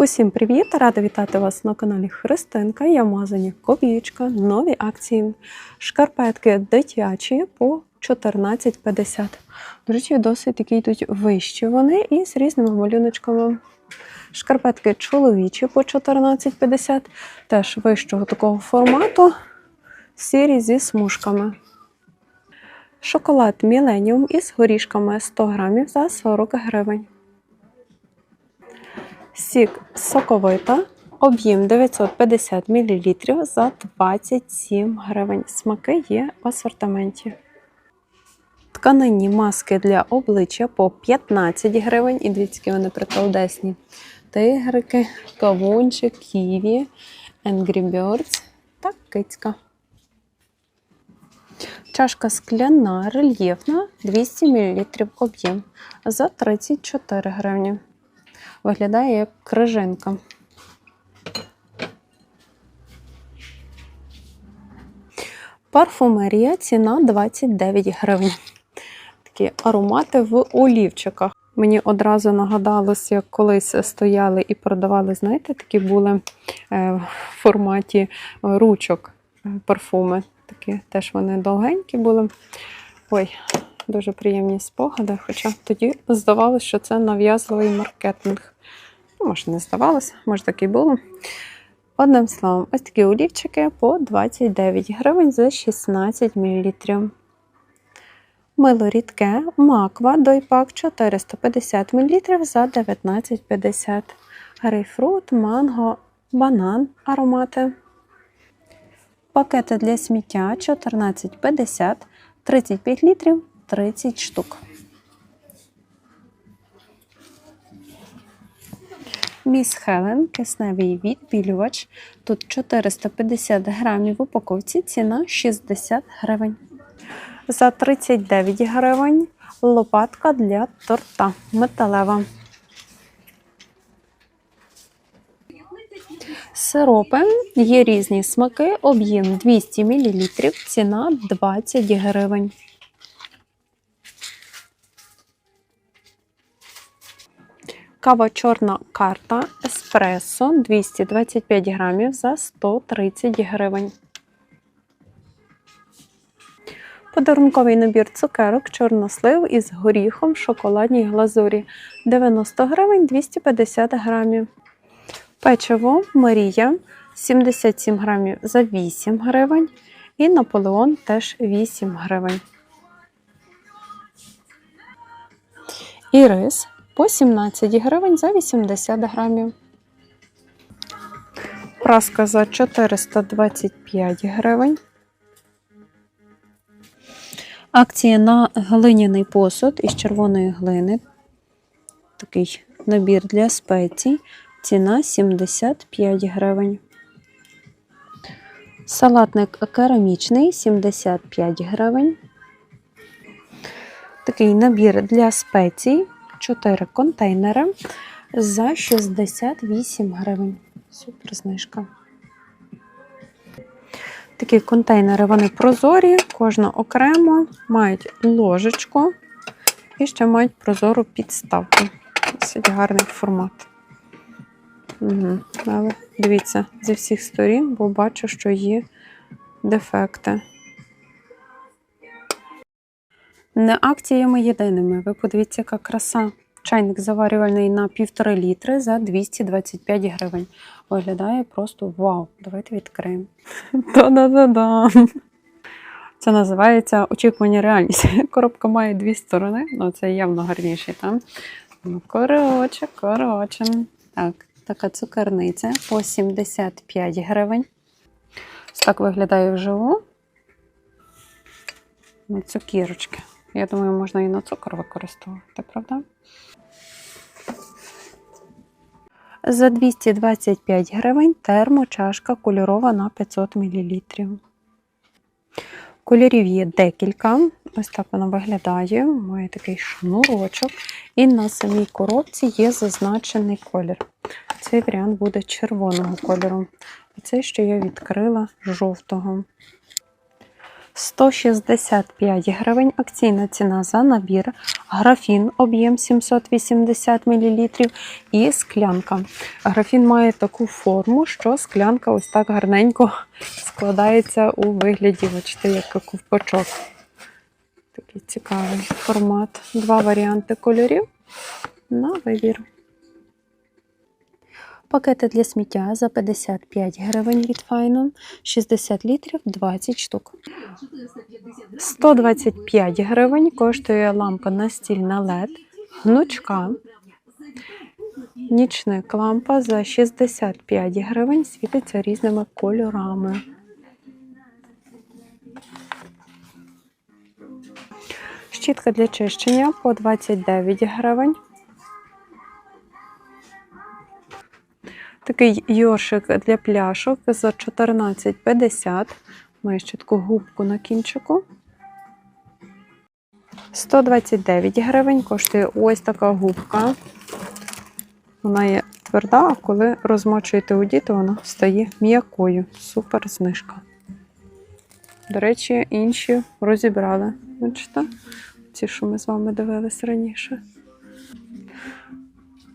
Усім привіт! Рада вітати вас на каналі Христинка. Я мазані Копієчка. Нові акції. Шкарпетки дитячі по 14,50. До речі, досить такі йдуть вищі вони і з різними малюночками. Шкарпетки чоловічі по 14,50. Теж вищого такого формату. Сірі зі смужками. Шоколад Міленіум із горішками 100 грамів за 40 гривень. Сік соковита, об'єм 950 мл за 27 гривень. Смаки є в асортименті. Тканинні маски для обличчя по 15 гривень. І дивіться, вони приколдесні. Тигрики, кавунчик, ківі, Angry Birds та кицька. Чашка скляна, рельєфна, 200 мл об'єм за 34 гривні. Виглядає як крижинка. Парфумерія ціна 29 гривень. Такі аромати в олівчиках. Мені одразу нагадалось, як колись стояли і продавали, знаєте, такі були е, в форматі ручок е, парфуми. Такі теж вони довгенькі були. Ой, дуже приємні спогади. Хоча тоді здавалося, що це нав'язливий маркетинг. Ну, може, не здавалося, може так і було. Одним словом, ось такі олівчики по 29 гривень за 16 мл. Мило рідке, маква, дойпак 450 мл за 19,50 Грейпфрут, манго, банан, аромати. Пакети для сміття 14,50, 35 літрів, 30 штук. Міс Хелен, кисневий відбілювач. Тут 450 грамів в упаковці, ціна 60 гривень. За 39 гривень лопатка для торта металева. Сиропи є різні смаки, об'єм 200 мл, ціна 20 гривень. Кава чорна карта еспресо 225 грамів за 130 гривень. Подарунковий набір цукерок чорнослив із горіхом в шоколадній глазурі 90 гривень 250 грамів. Печиво Марія 77 грамів за 8 гривень. І Наполеон теж 8 гривень. І рис по 17 гривень за 80 грамів. Праска за 425 гривень. Акція на глиняний посуд із червоної глини. Такий набір для спецій. Ціна 75 гривень. Салатник керамічний 75 гривень. Такий набір для спецій. 4 контейнери за 68 гривень. Супер знижка. Такі контейнери вони прозорі, кожна окремо, мають ложечку і ще мають прозору підставку. Досить гарний формат. Угу. Але дивіться зі всіх сторін, бо бачу, що є дефекти. Не акціями єдиними. Ви подивіться, яка краса. Чайник заварювальний на 1,5 літри за 225 гривень. Виглядає просто вау. Давайте відкриємо. Та-да-да-да. Це називається очікування реальність. Коробка має дві сторони, ну це явно гарніший там. Ну, коротше, коротше. Так, така цукерниця по 75 гривень. Ось так виглядає вживу. Цукірочки. Я думаю, можна і на цукор використовувати, правда? За 225 гривень термочашка кольорова на 500 мл. Кольорів є декілька. Ось так вона виглядає. Має такий шнурочок. І на самій коробці є зазначений колір. Цей варіант буде червоного кольору. І цей, що я відкрила жовтого. 165 гривень. Акційна ціна за набір. Графін об'єм 780 мл і склянка. Графін має таку форму, що склянка ось так гарненько складається у вигляді, бачите, як ковпачок. Такий цікавий формат. Два варіанти кольорів на вибір. Пакети для сміття за 55 гривень від Файно, 60 літрів 20 штук. 125 гривень коштує лампа настільна LED, гнучка. Нічник лампа за 65 гривень світиться різними кольорами. Щітка для чищення по 29 гривень. Такий йоршик для пляшок за 14,50. Має ще таку губку на кінчику. 129 гривень коштує ось така губка. Вона є тверда, а коли розмочуєте у діти, вона стає м'якою. Супер знижка. До речі, інші розібрали. Бачите? Ці, що ми з вами дивились раніше.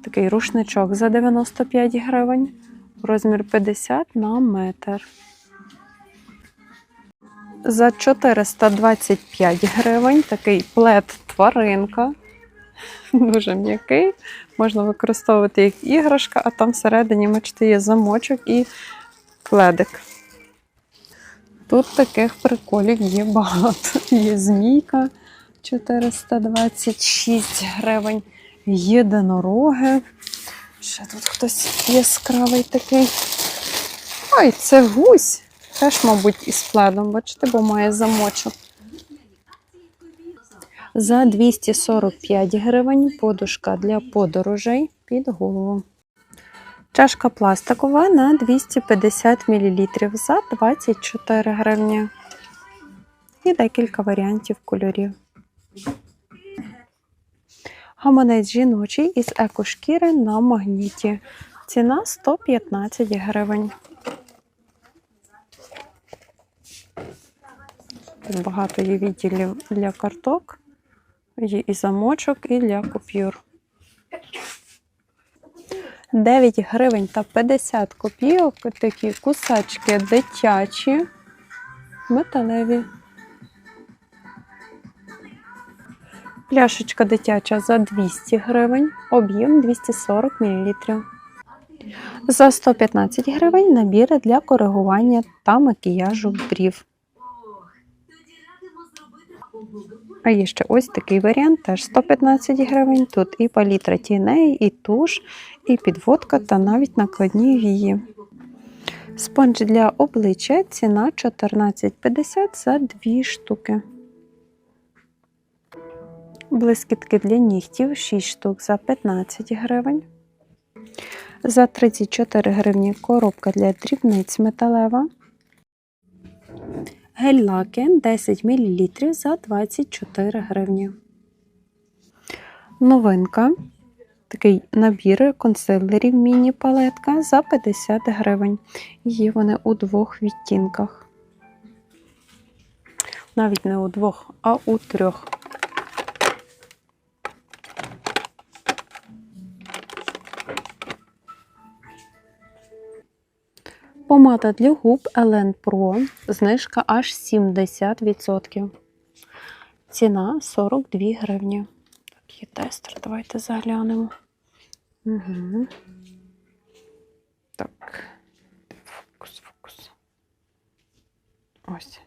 Такий рушничок за 95 гривень. Розмір 50 на метр. За 425 гривень такий плед тваринка. Дуже м'який. Можна використовувати як іграшка, а там всередині, бачите, є замочок і пледик. Тут таких приколів є багато. Є змійка 426 гривень, єдинороги. Ще тут хтось яскравий такий. Ой, це гусь. Теж, мабуть, із пледом, бачите, бо має замочок. За 245 гривень подушка для подорожей під голову. Чашка пластикова на 250 мл за 24 гривні. І декілька варіантів кольорів. Гаманець жіночий із екошкіри на магніті. Ціна 115 гривень. Багато є відділів для карток, є і замочок, і для купюр. 9 гривень та 50 копійок такі кусачки дитячі, металеві. Пляшечка дитяча за 200 гривень, об'єм 240 мл. За 115 гривень набіри для коригування та макіяжу брів. А є ще ось такий варіант, теж 115 гривень. Тут і палітра тіней, і туш, і підводка, та навіть накладні вії. Спонж для обличчя ціна 14,50 за 2 штуки. Блискітки для нігтів 6 штук за 15 гривень. За 34 гривні коробка для дрібниць металева. Гель-лаки 10 мл за 24 гривні. Новинка. Такий набір консилерів міні-палетка за 50 гривень. Є вони у двох відтінках. Навіть не у двох, а у трьох. Помада для губ Елен Pro. Знижка аж 70%. Ціна 42 гривні. Так, є тестер, давайте заглянемо. Угу. Так. Фокус, фокус. Ось.